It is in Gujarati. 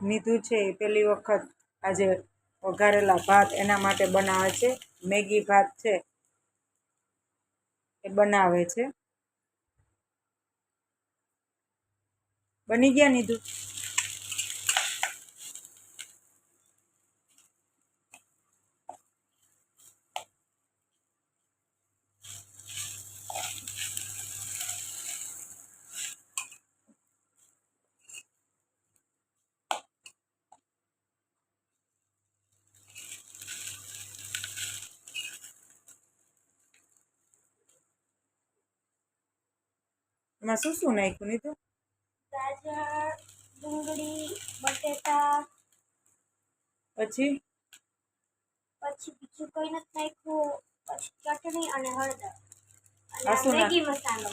નીધુ છે એ પહેલી વખત આજે વઘારેલા ભાત એના માટે બનાવે છે. મેગી ભાત છે એ બનાવે છે. બની ગયા નીધુ એમાં શું શું નાખ્યું નીધુ ગાજર ડુંગળી બટેટા. પછી? પછી બીજું કંઈ નથી નાખ્યું. પછી ચટણી અને હળદર. અને મેગી મસાલો.